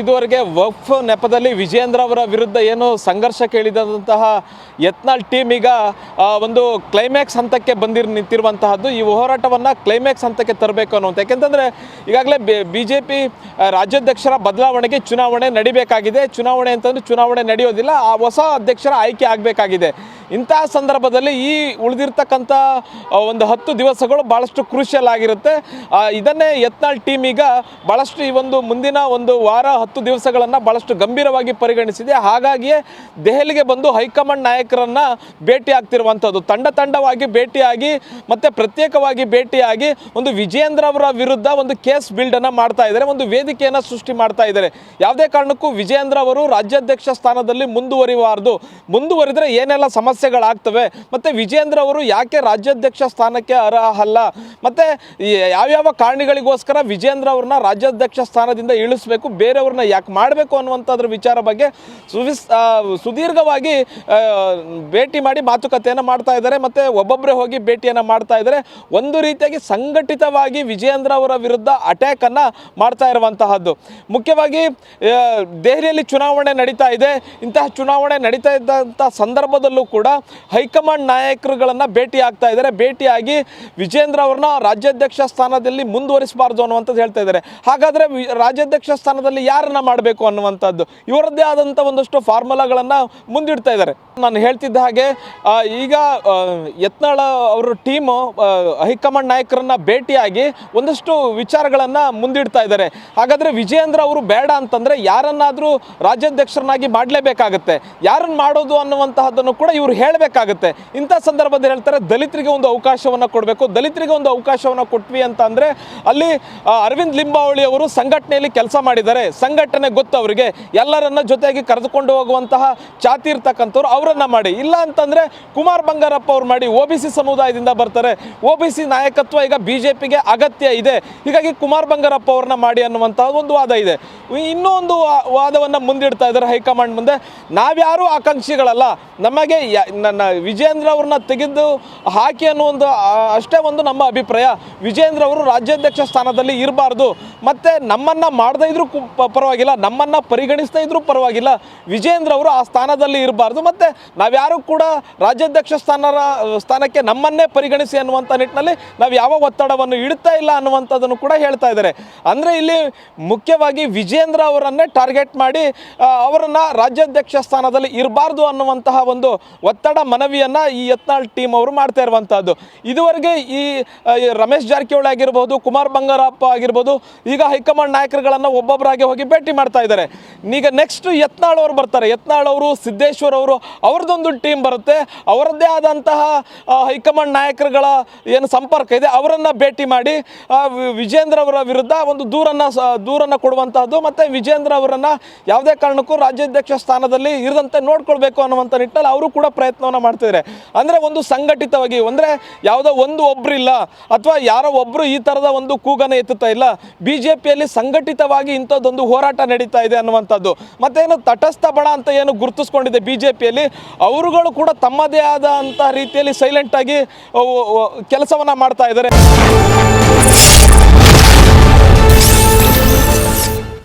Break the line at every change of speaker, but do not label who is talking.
ಇದುವರೆಗೆ ವಕ್ಫ್ ನೆಪದಲ್ಲಿ ವಿಜೇಂದ್ರ ಅವರ ವಿರುದ್ಧ ಏನು ಸಂಘರ್ಷ ಕೇಳಿದಂತಹ ಯತ್ನಾಳ್ ಟೀಮ್ ಈಗ ಒಂದು ಕ್ಲೈಮ್ಯಾಕ್ಸ್ ಹಂತಕ್ಕೆ ಬಂದಿರ್ ನಿಂತಿರುವಂತಹದ್ದು. ಈ ಹೋರಾಟವನ್ನು ಕ್ಲೈಮ್ಯಾಕ್ಸ್ ಹಂತಕ್ಕೆ ತರಬೇಕು ಅನ್ನುವಂಥ ಯಾಕೆಂತಂದರೆ ಈಗಾಗಲೇ ಬಿ ಜೆ ಪಿ ರಾಜ್ಯಾಧ್ಯಕ್ಷರ ಬದಲಾವಣೆಗೆ ಚುನಾವಣೆ ನಡಿಬೇಕಾಗಿದೆ. ಚುನಾವಣೆ ಅಂತಂದ್ರೆ ಚುನಾವಣೆ ನಡೆಯೋದಿಲ್ಲ, ಆ ಹೊಸ ಅಧ್ಯಕ್ಷರ ಆಯ್ಕೆ ಆಗಬೇಕಾಗಿದೆ. ಇಂತಹ ಸಂದರ್ಭದಲ್ಲಿ ಈ ಉಳಿದಿರ್ತಕ್ಕಂಥ ಒಂದು ಹತ್ತು ದಿವಸಗಳು ಭಾಳಷ್ಟು ಕ್ರೂಷಿಯಲ್ ಆಗಿರುತ್ತೆ. ಇದನ್ನೇ ಯತ್ನಾಳ್ ಟೀಮ್ ಈಗ ಭಾಳಷ್ಟು ಈ ಒಂದು ಮುಂದಿನ ಒಂದು ವಾರ, ಹತ್ತು ದಿವಸಗಳನ್ನು ಭಾಳಷ್ಟು ಗಂಭೀರವಾಗಿ ಪರಿಗಣಿಸಿದೆ. ಹಾಗಾಗಿಯೇ ದೆಹಲಿಗೆ ಬಂದು ಹೈಕಮಾಂಡ್ ನಾಯಕರನ್ನು ಭೇಟಿ ಆಗ್ತಿರುವಂಥದ್ದು, ತಂಡ ತಂಡವಾಗಿ ಭೇಟಿಯಾಗಿ, ಮತ್ತು ಪ್ರತ್ಯೇಕವಾಗಿ ಭೇಟಿಯಾಗಿ ಒಂದು ವಿಜೇಂದ್ರ ಅವರ ವಿರುದ್ಧ ಒಂದು ಕೇಸ್ ಬಿಲ್ಡನ್ನು ಮಾಡ್ತಾ ಇದ್ದಾರೆ, ಒಂದು ವೇದಿಕೆಯನ್ನು ಸೃಷ್ಟಿ ಮಾಡ್ತಾ ಇದ್ದಾರೆ. ಯಾವುದೇ ಕಾರಣಕ್ಕೂ ವಿಜೇಂದ್ರ ಅವರು ರಾಜ್ಯಾಧ್ಯಕ್ಷ ಸ್ಥಾನದಲ್ಲಿ ಮುಂದುವರಿಬಾರ್ದು ಮುಂದುವರಿದರೆ ಏನೆಲ್ಲ ಸಮಸ್ಯೆಗಳಾಗ್ತವೆ. ಮತ್ತು ವಿಜೇಂದ್ರ ಅವರು ಯಾಕೆ ರಾಜ್ಯಾಧ್ಯಕ್ಷ ಸ್ಥಾನಕ್ಕೆ ಅರ್ಹಲ್ಲ ಮತ್ತು ಯಾವ್ಯಾವ ಕಾರಣಗಳಿಗೋಸ್ಕರ ವಿಜೇಂದ್ರ ಅವ್ರನ್ನ ರಾಜ್ಯಾಧ್ಯಕ್ಷ ಸ್ಥಾನದಿಂದ ಇಳಿಸ್ಬೇಕು? ಬೇರೆಯವ್ರನ್ನ ಯಾಕೆ ಮಾಡಬೇಕು ಅನ್ನುವಂಥದ್ರ ವಿಚಾರ ಬಗ್ಗೆ ಸುವಿಸ್ ಸುದೀರ್ಘವಾಗಿ ಭೇಟಿ ಮಾಡಿ ಮಾತುಕತೆಯನ್ನು ಮಾಡ್ತಾ ಇದ್ದಾರೆ. ಮತ್ತು ಒಬ್ಬೊಬ್ಬರೇ ಹೋಗಿ ಭೇಟಿಯನ್ನು ಮಾಡ್ತಾ ಇದ್ದಾರೆ. ಒಂದು ರೀತಿಯಾಗಿ ಸಂಘಟಿತವಾಗಿ ವಿಜೇಂದ್ರ ಅವರ ವಿರುದ್ಧ ಅಟ್ಯಾಕನ್ನು ಮಾಡ್ತಾ ಇರುವಂತಹದ್ದು. ಮುಖ್ಯವಾಗಿ ದೆಹಲಿಯಲ್ಲಿ ಚುನಾವಣೆ ನಡೀತಾ ಇದೆ. ಇಂತಹ ಚುನಾವಣೆ ನಡೀತಾ ಇದ್ದಂಥ ಸಂದರ್ಭದಲ್ಲೂ ಕೂಡ ಹೈಕಮಾಂಡ್ ನಾಯಕರುಗಳನ್ನು ಭೇಟಿ ಆಗ್ತಾ ಇದ್ದಾರೆ. ಭೇಟಿಯಾಗಿ ವಿಜೇಂದ್ರ ಅವ್ರನ್ನ ರಾಜ್ಯಾಧ್ಯಕ್ಷ ಸ್ಥಾನದಲ್ಲಿ ಮುಂದುವರಿಸಬಾರ್ದು ಅನ್ನುವಂಥದ್ದು ಹೇಳ್ತಾ ಇದ್ದಾರೆ. ಹಾಗಾದರೆ ರಾಜ್ಯಾಧ್ಯಕ್ಷ ಸ್ಥಾನದಲ್ಲಿ ಯಾರನ್ನ ಮಾಡಬೇಕು ಅನ್ನುವಂಥದ್ದು? ಇವರದ್ದೇ ಆದಂಥ ಒಂದಷ್ಟು ಫಾರ್ಮುಲಾಗಳನ್ನು ಮುಂದಿಡ್ತಾ ಇದ್ದಾರೆ. ನಾನು ಹೇಳ್ತಿದ್ದ ಹಾಗೆ ಈಗ ಯತ್ನಾಳ ಅವರ ಟೀಮು ಹೈಕಮಾಂಡ್ ನಾಯಕರನ್ನ ಭೇಟಿಯಾಗಿ ಒಂದಷ್ಟು ವಿಚಾರಗಳನ್ನು ಮುಂದಿಡ್ತಾ ಇದ್ದಾರೆ. ಹಾಗಾದರೆ ವಿಜಯೇಂದ್ರ ಅವರು ಬೇಡ ಅಂತಂದರೆ ಯಾರನ್ನಾದರೂ ರಾಜ್ಯಾಧ್ಯಕ್ಷರನ್ನಾಗಿ ಮಾಡಲೇಬೇಕಾಗತ್ತೆ. ಯಾರನ್ನು ಮಾಡೋದು ಅನ್ನುವಂತಹದ್ದನ್ನು ಕೂಡ ಇವರು ಹೇಳಬೇಕಾಗತ್ತೆ. ಇಂಥ ಸಂದರ್ಭದಲ್ಲಿ ಹೇಳ್ತಾರೆ, ದಲಿತರಿಗೆ ಒಂದು ಅವಕಾಶವನ್ನು ಕೊಡಬೇಕು. ದಲಿತರಿಗೆ ಒಂದು ಅವಕಾಶವನ್ನು ಕೊಟ್ವಿ ಅಂತ ಅಂದರೆ, ಅಲ್ಲಿ ಅರವಿಂದ್ ಲಿಂಬಾವಳಿ ಅವರು ಸಂಘಟನೆಯಲ್ಲಿ ಕೆಲಸ ಮಾಡಿದ್ದಾರೆ. ಸಂಘಟನೆ ಗೊತ್ತು ಅವರಿಗೆ. ಎಲ್ಲರನ್ನ ಜೊತೆಗೆ ಕರೆದುಕೊಂಡು ಹೋಗುವಂತಹ ಚಾತಿ ಇರ್ತಕ್ಕಂಥವ್ರು ಅವರನ್ನು ಮಾಡಿ. ಇಲ್ಲ ಅಂತಂದರೆ, ಕುಮಾರ್ ಬಂಗಾರಪ್ಪ ಅವ್ರು ಮಾಡಿ ಒ ಬಿ ಸಿ ಸಮುದಾಯದಿಂದ ಬರ್ತಾರೆ. ಒ ಬಿ ಸಿ ನಾಯಕತ್ವ ಈಗ ಬಿ ಜೆ ಪಿಗೆ ಅಗತ್ಯ ಇದೆ. ಹೀಗಾಗಿ ಕುಮಾರ್ ಬಂಗಾರಪ್ಪ ಅವ್ರನ್ನ ಮಾಡಿ ಅನ್ನುವಂತಹ ಒಂದು ವಾದ ಇದೆ. ಇನ್ನೂ ಒಂದು ವಾ- ವಾದವನ್ನ ಮುಂದಿಡ್ತಾ ಇದ್ದಾರೆ ಹೈಕಮಾಂಡ್ ಮುಂದೆ. ನಾವ್ಯಾರೂ ಆಕಾಂಕ್ಷಿಗಳಲ್ಲ. ನಮಗೆ ನನ್ನ ವಿಜೇಂದ್ರ ಅವ್ರನ್ನ ತೆಗೆದು ಹಾಕಿ ಅನ್ನೋ ಒಂದು ಅಷ್ಟೇ ಒಂದು ನಮ್ಮ ಅಭಿಪ್ರಾಯ. ವಿಜೇಂದ್ರ ಅವರು ರಾಜ್ಯಾಧ್ಯಕ್ಷ ಸ್ಥಾನದಲ್ಲಿ ಇರಬಾರ್ದು. ಮತ್ತೆ ನಮ್ಮನ್ನ ಮಾಡದೇ ಇದ್ರೂ ಪರವಾಗಿಲ್ಲ. ನಮ್ಮನ್ನ ಪರಿಗಣಿಸ್ತಾ ಇದ್ರೂ ಪರವಾಗಿಲ್ಲ. ವಿಜೇಂದ್ರ ಅವರು ಆ ಸ್ಥಾನದಲ್ಲಿ ಇರಬಾರ್ದು. ಮತ್ತೆ ನಾವ್ಯಾರು ಕೂಡ ರಾಜ್ಯಾಧ್ಯಕ್ಷ ಸ್ಥಾನ ಸ್ಥಾನಕ್ಕೆ ನಮ್ಮನ್ನೇ ಪರಿಗಣಿಸಿ ಅನ್ನುವಂಥ ನಿಟ್ಟಿನಲ್ಲಿ ನಾವು ಯಾವ ಒತ್ತಡವನ್ನು ಇಡ್ತಾ ಇಲ್ಲ ಅನ್ನುವಂಥದ್ದನ್ನು ಕೂಡ ಹೇಳ್ತಾ ಇದ್ದಾರೆ. ಅಂದರೆ ಇಲ್ಲಿ ಮುಖ್ಯವಾಗಿ ವಿಜೇಂದ್ರ ಅವರನ್ನೇ ಟಾರ್ಗೆಟ್ ಮಾಡಿ ಅವರನ್ನ ರಾಜ್ಯಾಧ್ಯಕ್ಷ ಸ್ಥಾನದಲ್ಲಿ ಇರಬಾರ್ದು ಅನ್ನುವಂತಹ ಒಂದು ಒತ್ತಡ ಮನವಿಯನ್ನು ಈ ಯತ್ನಾಳ್ ಟೀಮ್ ಅವರು ಮಾಡ್ತಾ ಇರುವಂಥದ್ದು ಇದುವರೆಗೆ ಈ ರಮೇಶ್ ಜಾರಕಿಹೊಳಿ ಆಗಿರ್ಬೋದು, ಕುಮಾರ್ ಬಂಗಾರಪ್ಪ ಆಗಿರ್ಬೋದು, ಈಗ ಹೈಕಮಾಂಡ್ ನಾಯಕರುಗಳನ್ನು ಒಬ್ಬೊಬ್ಬರಾಗಿ ಹೋಗಿ ಭೇಟಿ ಮಾಡ್ತಾ ಇದ್ದಾರೆ. ಈಗ ನೆಕ್ಸ್ಟ್ ಯತ್ನಾಳ್ ಅವರು ಬರ್ತಾರೆ. ಯತ್ನಾಳ್ ಅವರು, ಸಿದ್ದೇಶ್ವರ್ ಅವರು, ಅವ್ರದ್ದೊಂದು ಟೀಮ್ ಬರುತ್ತೆ. ಅವರದ್ದೇ ಆದಂತಹ ಹೈಕಮಾಂಡ್ ನಾಯಕರುಗಳ ಏನು ಸಂಪರ್ಕ ಇದೆ, ಅವರನ್ನು ಭೇಟಿ ಮಾಡಿ ವಿಜೇಂದ್ರ ಅವರ ವಿರುದ್ಧ ಒಂದು ದೂರನ್ನ ದೂರನ್ನು ದೂರನ್ನ ಕೊಡುವಂತಹದ್ದು ಮತ್ತೆ ವಿಜೇಂದ್ರ ಅವರನ್ನು ಯಾವುದೇ ಕಾರಣಕ್ಕೂ ರಾಜ್ಯಾಧ್ಯಕ್ಷ ಸ್ಥಾನದಲ್ಲಿ ಇರದಂತೆ ನೋಡ್ಕೊಳ್ಬೇಕು ಅನ್ನುವಂಥ ನಿಟ್ಟಿನಲ್ಲಿ ಅವರು ಕೂಡ ಪ್ರಯತ್ನವನ್ನು ಮಾಡ್ತಿದ್ದಾರೆ ಅಂದರೆ ಒಂದು ಸಂಘಟಿತವಾಗಿ, ಅಂದರೆ ಯಾವುದೋ ಒಂದು ಒಬ್ರು ಇಲ್ಲ, ಅಥವಾ ಯಾರೋ ಒಬ್ಬರು ಈ ಥರದ ಒಂದು ಕೂಗನ್ನು ಎತ್ತುತ್ತಾ ಇಲ್ಲ ಬಿ ಜೆ ಸಂಘಟಿತವಾಗಿ ಇಂಥದ್ದೊಂದು ಹೋರಾಟ ನಡೀತಾ ಇದೆ ಅನ್ನುವಂಥದ್ದು. ಮತ್ತೇನು ತಟಸ್ಥ ಬಣ ಅಂತ ಏನು ಗುರುತಿಸ್ಕೊಂಡಿದೆ ಬಿ ಜೆ ಅವರುಗಳು ಕೂಡ ತಮ್ಮದೇ ಆದಂಥ ರೀತಿಯಲ್ಲಿ ಸೈಲೆಂಟಾಗಿ ಕೆಲಸವನ್ನು ಮಾಡ್ತಾ ಇದ್ದಾರೆ.